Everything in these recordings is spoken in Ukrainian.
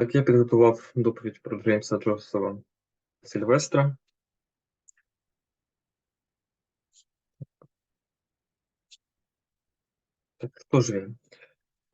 Так, я підготував доповідь про Джеймса Джосела Сильвестра. Так, хто ж він?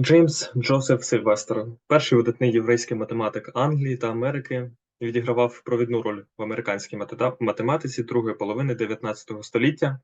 Джеймс Джосеф Сильвестр, перший видатний єврейський математик Англії та Америки, відігравав провідну роль в американській математиці другої половини 19 століття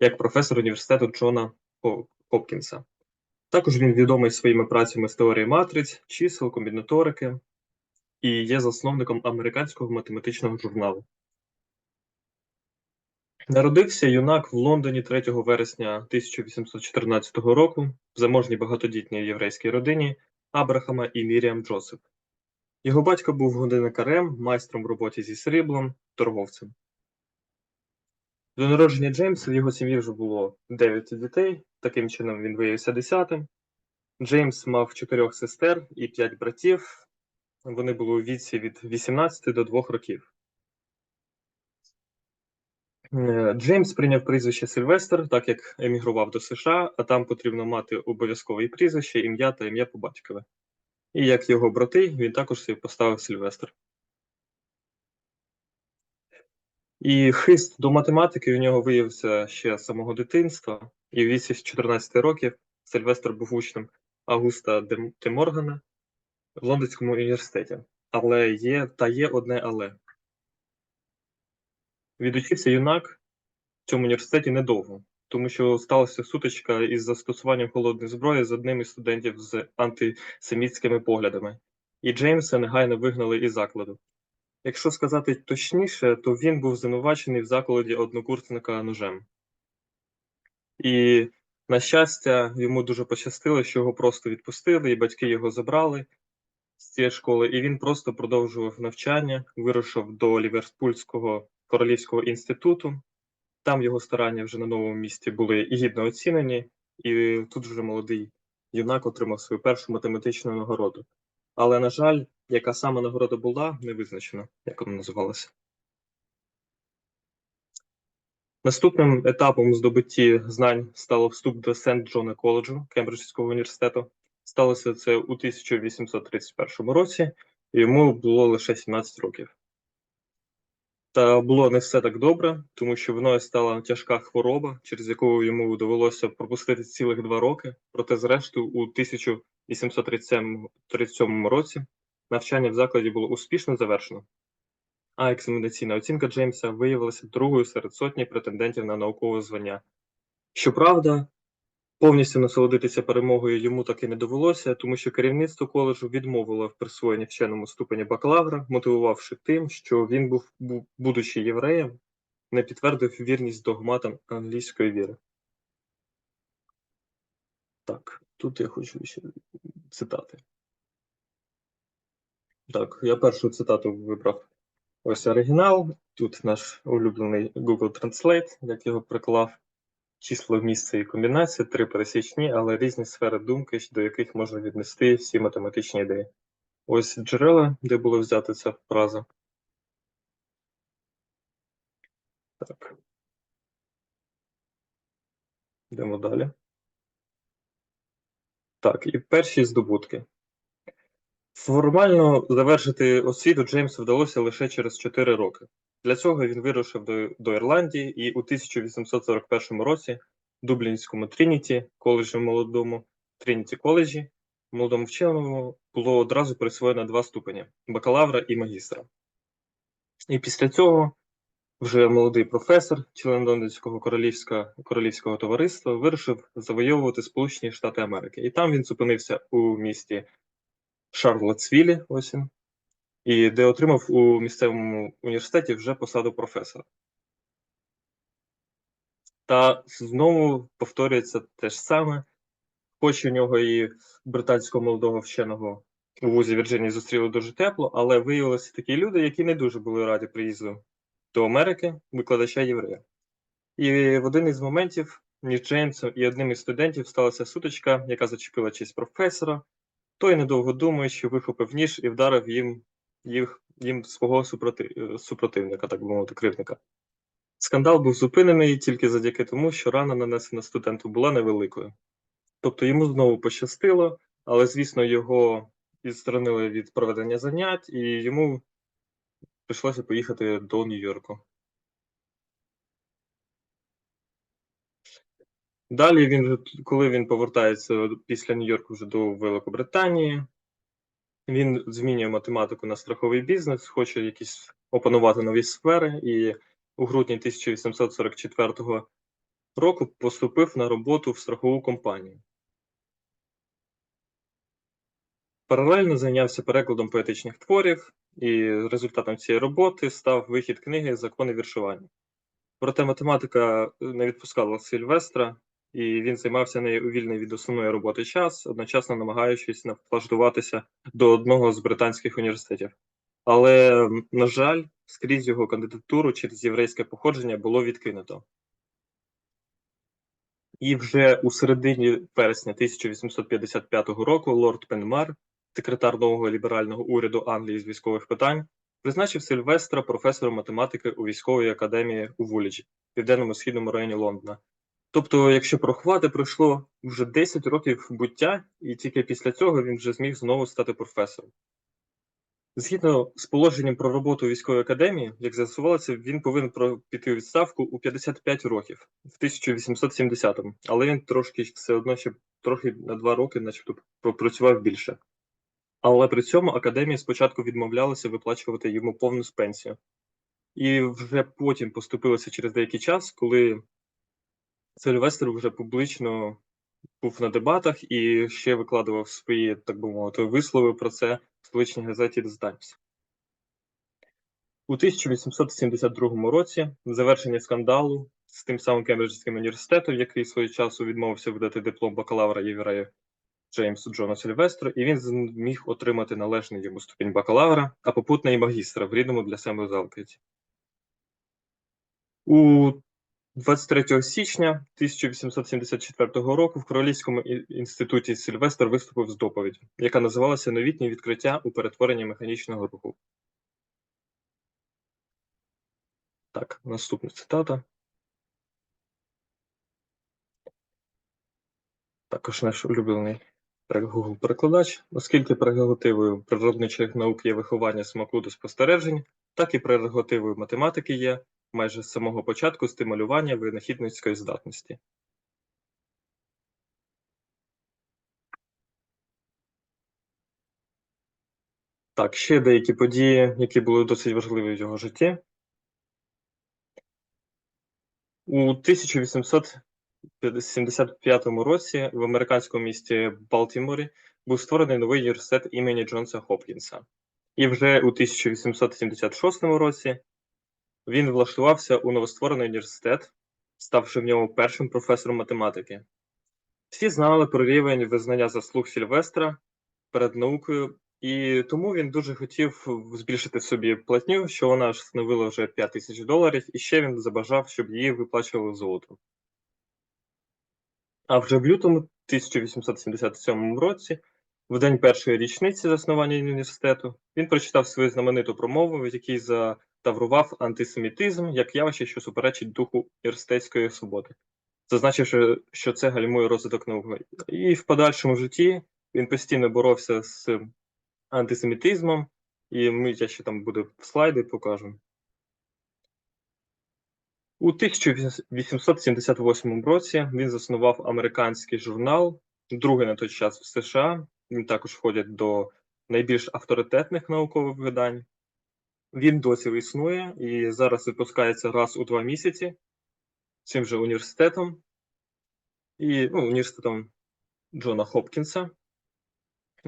як професор університету Джона Хопкінса. Також він відомий своїми працями з теорії матриць, чисел, комбінаторики і є засновником американського математичного журналу. Народився юнак в Лондоні 3 вересня 1814 року в заможній багатодітній єврейській родині Абрахама і Міріам Джосеф. Його батько був годинникарем, майстром в роботі зі сріблом, торговцем. До народження Джеймса в його сім'ї вже було 9 дітей, таким чином він виявився десятим. Джеймс мав чотирьох сестер і п'ять братів. Вони були у віці від 18 до 2 років. Е, Джеймс прийняв прізвище Сильвестр, так як емігрував до США, а там потрібно мати обов'язкове прізвище, ім'я та ім'я по батькові. І як його брати, він також собі поставив Сильвестр. І хист до математики у нього виявився ще з самого дитинства, і в віці 14 років Сильвестр був учнем Августа Де Де Моргана в Лондонському університеті. Але є та є одне але. Відучився юнак в цьому університеті недовго, тому що сталася сутичка із застосуванням холодної зброї з одним із студентів з антисемітськими поглядами, і Джеймса негайно вигнали із закладу. Якщо сказати точніше, то він був звинувачений в закладі однокурсника ножем. І, на щастя, йому дуже пощастило, що його просто відпустили, і батьки його забрали з цієї школи, і він просто продовжував навчання, вирушив до Ліверпульського королівського інституту. Там його старання вже на новому місці були гідно оцінені, і тут вже молодий юнак отримав свою першу математичну нагороду. Але, на жаль, яка саме нагорода була, не визначено, як вона називалася. Наступним етапом здобутті знань стало вступ до Сент Джона коледжу Кембриджського університету. Сталося це у 1831 році, і йому було лише 17 років. Та було не все так добре, тому що мною стала тяжка хвороба, через яку йому довелося пропустити цілих два роки. Проте, зрештою, у 1837 році навчання в закладі було успішно завершено, а екзаменаційна оцінка Джеймса виявилася другою серед сотні претендентів на наукове звання. Щоправда, повністю насолодитися перемогою йому таки не довелося, тому що керівництво коледжу відмовило в присвоєнні вченому ступені бакалавра, мотивувавши тим, що він був, будучи євреєм, не підтвердив вірність догматам англійської віри. Так, тут я хочу ще цитати. Так, я першу цитату вибрав. Ось оригінал. Тут наш улюблений Google Translate, як його приклав. Число місце і комбінації, три пересічні, але різні сфери думки, до яких можна віднести всі математичні ідеї. Ось джерела, де було взято ця фраза. Так. Йдемо далі. Так, і перші здобутки. Формально завершити освіту Джеймсу вдалося лише через 4 роки. Для цього він вирушив до, до Ірландії і у 1841 році в Дублінському Трініті, коледжі молодому Трініті коледжі, молодому вченому було одразу присвоєно два ступені бакалавра і магістра. І після цього вже молодий професор, член Лондонського королівського, королівського товариства, вирішив завойовувати Сполучені Штати Америки. І там він зупинився у місті Шарлотсвілі, ось він, і де отримав у місцевому університеті вже посаду професора. Та знову повторюється те ж саме, хоч у нього і британського молодого вченого у вузі Вірджинії зустріли дуже тепло, але виявилися такі люди, які не дуже були раді приїзду до Америки викладача єврея. І в один із моментів між Джеймсом і одним із студентів сталася сутичка, яка зачепила честь професора. Той, недовго думаючи, вихопив ніж і вдарив їм, їх, їм свого супроти, е, супротивника, так би мовити, кривника. Скандал був зупинений тільки завдяки тому, що рана, нанесена студенту, була невеликою. Тобто йому знову пощастило, але, звісно, його відсторонили від проведення занять, і йому прийшлося поїхати до Нью-Йорку. Далі він, коли він повертається після Нью-Йорку вже до Великобританії, він змінює математику на страховий бізнес, хоче якісь опанувати нові сфери, і у грудні 1844 року поступив на роботу в страхову компанію. Паралельно зайнявся перекладом поетичних творів, і результатом цієї роботи став вихід книги Закони віршування. Проте математика не відпускала Сильвестра, і він займався нею у вільний від основної роботи час, одночасно намагаючись влаштуватися до одного з британських університетів. Але, на жаль, скрізь його кандидатуру через єврейське походження було відкинуто. І вже у середині вересня 1855 року лорд Пенмар, секретар нового ліберального уряду Англії з військових питань, призначив Сильвестра професором математики у військовій академії у Вуліджі, південному східному районі Лондона. Тобто, якщо порахувати, пройшло вже 10 років буття, і тільки після цього він вже зміг знову стати професором. Згідно з положенням про роботу у військовій академії, як з'ясувалося, він повинен піти у відставку у 55 років, в 1870-му, але він трошки все одно ще трохи на два роки, начебто, пропрацював більше. Але при цьому академія спочатку відмовлялася виплачувати йому повну пенсію. І вже потім поступилося через деякий час, коли Сильвестр вже публічно був на дебатах і ще викладував свої, так би мовити, вислови про це в столичній газеті The. У 1872 році завершення скандалу з тим самим Кембриджським університетом, який свого часу відмовився видати диплом бакалавра єврею Джеймсу Джону Сильвестру, і він зміг отримати належний йому ступінь бакалавра, а попутно і магістра в рідному для себе Залкиті. У 23 січня 1874 року в Королівському інституті Сильвестр виступив з доповіддю, яка називалася Новітні відкриття у перетворенні механічного руху. Так, наступна цитата. Також наш улюблений Google перекладач, оскільки прерогативою природничих наук є виховання смаку до спостережень, так і прерогативою математики є майже з самого початку стимулювання винахідницької здатності. Так, ще деякі події, які були досить важливі в його житті. У 1875 році в американському місті Балтіморі був створений новий університет імені Джонса Хопкінса. І вже у 1876 році він влаштувався у новостворений університет, ставши в ньому першим професором математики. Всі знали про рівень визнання заслуг Сільвестра перед наукою, і тому він дуже хотів збільшити собі платню, що вона ж становила вже 5 тисяч доларів, і ще він забажав, щоб її виплачували золотом. А вже в лютому 1877 році, в день першої річниці заснування університету, він прочитав свою знамениту промову, в якій затаврував антисемітизм як явище, що суперечить духу університетської свободи, зазначивши, що це гальмує розвиток науки. І в подальшому житті він постійно боровся з антисемітизмом, і ми я ще там буде слайди покажу. У 1878 році він заснував американський журнал, другий на той час в США. Він також входить до найбільш авторитетних наукових видань. Він досі існує і зараз випускається раз у два місяці цим же університетом і ну, університетом Джона Хопкінса.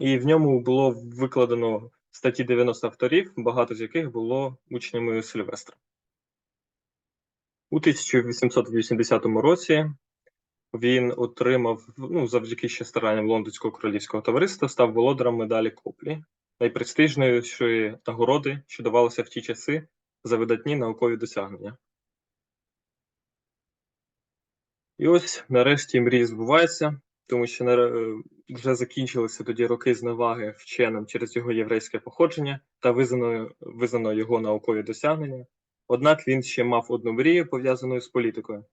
І в ньому було викладено статті 90 авторів, багато з яких було учнями Сильвестра. У 1880 році він отримав, ну, завдяки ще старанням Лондонського королівського товариства, став володарем медалі Коплі, найпрестижнішої нагороди, що давалося в ті часи за видатні наукові досягнення. І ось нарешті мрії збуваються, тому що вже закінчилися тоді роки зневаги вченим через його єврейське походження та визнано, визнано його наукові досягнення. Однак він ще мав одну мрію, пов'язану з політикою.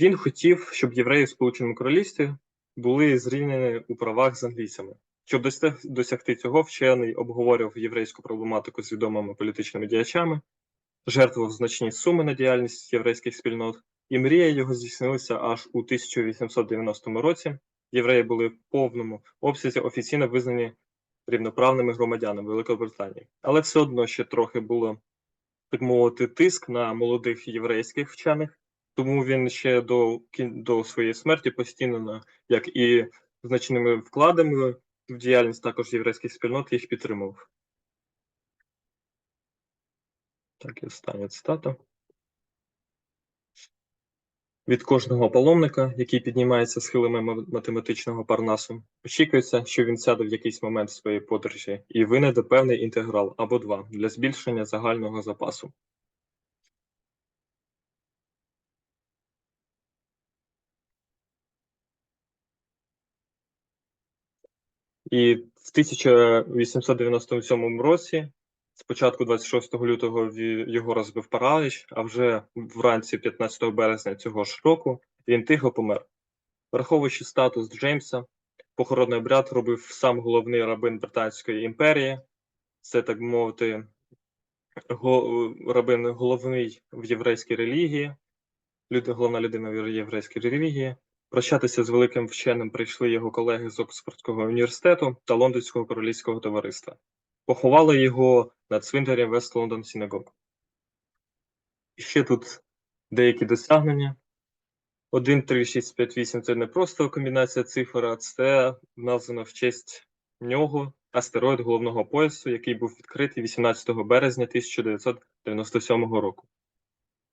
Він хотів, щоб євреї в Сполученому Королівстві були зрівняні у правах з англійцями, Щоб досягти цього, вчений обговорював єврейську проблематику з відомими політичними діячами, жертвував значні суми на діяльність єврейських спільнот, і мрія його здійснилася аж у 1890 році. Євреї були в повному обсязі офіційно визнані рівноправними громадянами Великобританії. Але все одно ще трохи було, так мовити, тиск на молодих єврейських вчених, тому він ще до, до своєї смерті постійно, як і значними вкладами в діяльність також єврейських спільнот їх підтримував. Так, і остання цитата. Від кожного паломника, який піднімається схилами ма- математичного парнасу, очікується, що він сяде в якийсь момент своєї подорожі і винайде певний інтеграл або два для збільшення загального запасу. І в 1897 році, спочатку 26 лютого, його розбив параліч, а вже вранці 15 березня цього ж року він тихо помер. Враховуючи статус Джеймса, похоронний обряд робив сам головний рабин Британської імперії. Це, так би мовити, го- рабин головний в єврейській релігії, люд- головна людина в єврейській релігії. Прощатися з великим вченим прийшли його колеги з Оксфордського університету та Лондонського королівського товариства. Поховали його на цвинтарі Вест Лондон Сінагог. І ще тут деякі досягнення. 1, 3, 6, 5, 8 – це не просто комбінація цифр, а це названо в честь нього астероїд головного поясу, який був відкритий 18 березня 1997 року.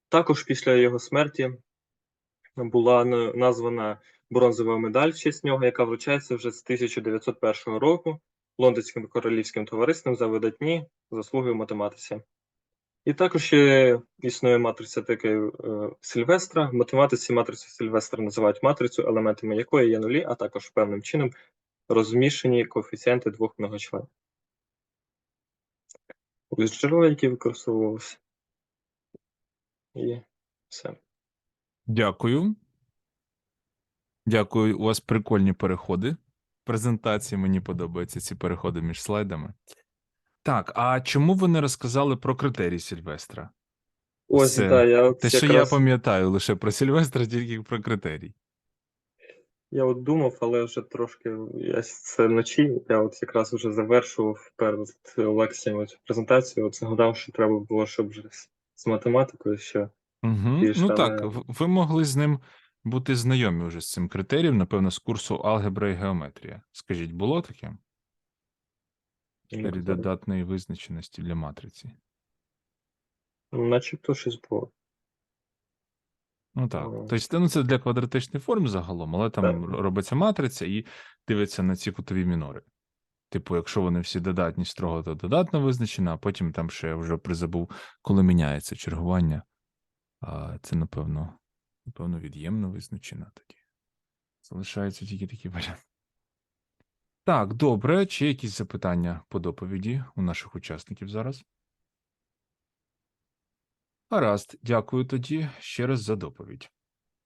Також після його смерті була названа бронзова медаль в честь нього, яка вручається вже з 1901 року Лондонським королівським товариством за видатні заслуги в математиці. І також ще існує матриця такої е, Сильвестра. В математиці матрицю Сильвестра називають матрицю, елементами якої є нулі, а також певним чином розміщені коефіцієнти двох многочленів. Ось джерела, які використовувалися. І все. Дякую. Дякую. У вас прикольні переходи. Презентації мені подобаються ці переходи між слайдами. Так, а чому ви не розказали про критерії Сільвестра? Ось, Це да, я от Те, що якраз, я пам'ятаю лише про Сільвестра, тільки про критерій. я от думав, але вже трошки я с- це вночі. Я от якраз вже завершував перед лекціями цю презентацію. От згадав, що треба було, щоб вже з, з математикою ще. Угу. Більш Ну там, так, е, в- ви могли з ним бути знайомі вже з цим критерієм, напевно, з курсу алгебра і геометрія. Скажіть, було таке? Критерій додатної визначеності для матриці. Начебто щось було. Ну так. Тобто, ну, це для квадратичних форм загалом, але там Так. робиться матриця і дивиться на ці кутові мінори. Типу, якщо вони всі додатні строго, то додатно визначено, а потім там ще я вже призабув, коли міняється чергування. А це, напевно, напевно, від'ємно визначена тоді. Залишається тільки такий варіант. Так, добре. Чи якісь запитання по доповіді у наших учасників зараз? Гаразд, дякую тоді ще раз за доповідь.